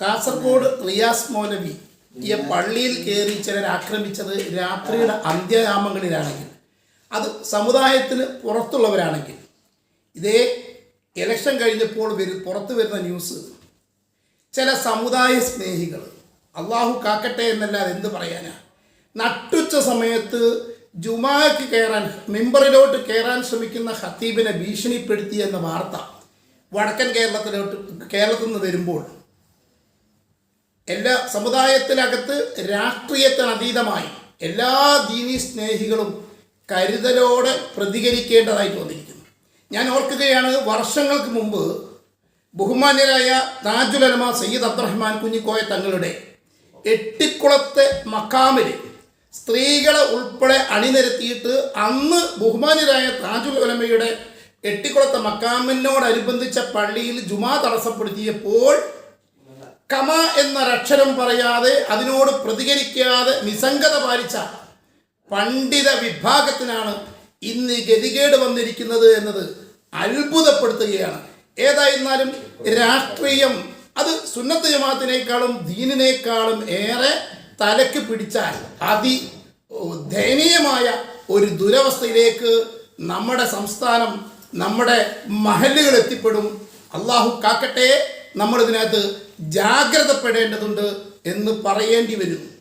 കാസർഗോഡ് റിയാസ് മൗലവി ഈ പള്ളിയിൽ കയറി ചിലർ ആക്രമിച്ചത് രാത്രിയുടെ അന്ത്യയാമങ്ങളിലാണെങ്കിൽ. അത് സമുദായത്തിന് പുറത്തുള്ളവരാണെങ്കിൽ. ഇതേ ഇലക്ഷൻ കഴിഞ്ഞപ്പോൾ വരു പുറത്തു വരുന്ന ന്യൂസ് ചില സമുദായ സ്നേഹികൾ അള്ളാഹു കാക്കട്ടെ എന്നല്ലാതെ എന്ത് പറയാനാ? നട്ടുച്ച സമയത്ത് ജുമാക്ക് കയറാൻ മെമ്പറിലോട്ട് കയറാൻ ശ്രമിക്കുന്ന ഹത്തീബിനെ ഭീഷണിപ്പെടുത്തി എന്ന വാർത്ത. വടക്കൻ കേരളത്തിലോട്ട് കേരളത്തിൽ നിന്ന് വരുമ്പോൾ എല്ലാ സമുദായത്തിനകത്ത് രാഷ്ട്രീയത്തിന് അതീതമായി എല്ലാ ദീനി സ്നേഹികളും കരുതലോടെ പ്രതികരിക്കേണ്ടതായിട്ട് വന്നിരിക്കുന്നു. ഞാൻ ഓർക്കുകയാണ് വർഷങ്ങൾക്ക് മുമ്പ് ബഹുമാന്യരായ താജുലമ സയ്യിദ് അബ്ദുറഹ്മാൻ കുഞ്ഞിക്കോയ തങ്ങളുടെ എട്ടിക്കുളത്തെ മക്കാമിൽ സ്ത്രീകളെ ഉൾപ്പെടെ അണിനിരത്തിയിട്ട് അന്ന് ബഹുമാന്യരായ താജുൽ ഉലമയുടെ എട്ടിക്കുളത്തെ മക്കാമിനോടനുബന്ധിച്ച പള്ളിയിൽ ജുമാ തടസ്സപ്പെടുത്തിയപ്പോൾ കമ എന്നൊരക്ഷരം പറയാതെ അതിനോട് പ്രതികരിക്കാതെ നിസംഗത പാലിച്ച പണ്ഡിത വിഭാഗത്തിനാണ് ഇന്ന് ഗതികേട് വന്നിരിക്കുന്നത് എന്നത് അത്ഭുതപ്പെടുത്തുകയാണ്. ഏതായിരുന്നാലും രാഷ്ട്രീയം അത് സുന്നത്ത് ജമാത്തിനേക്കാളും ദീനിനേക്കാളും ഏറെ തലക്ക് പിടിച്ചാൽ അതി ദയനീയമായ ഒരു ദുരവസ്ഥയിലേക്ക് നമ്മുടെ സംസ്ഥാനം നമ്മുടെ മഹലുകൾ എത്തിപ്പെടും. അള്ളാഹു കാക്കട്ടെ നമ്മൾ ഇതിനകത്ത് ജാഗ്രതപ്പെടേണ്ടതുണ്ട് എന്ന് പറയേണ്ടി വരുന്നു.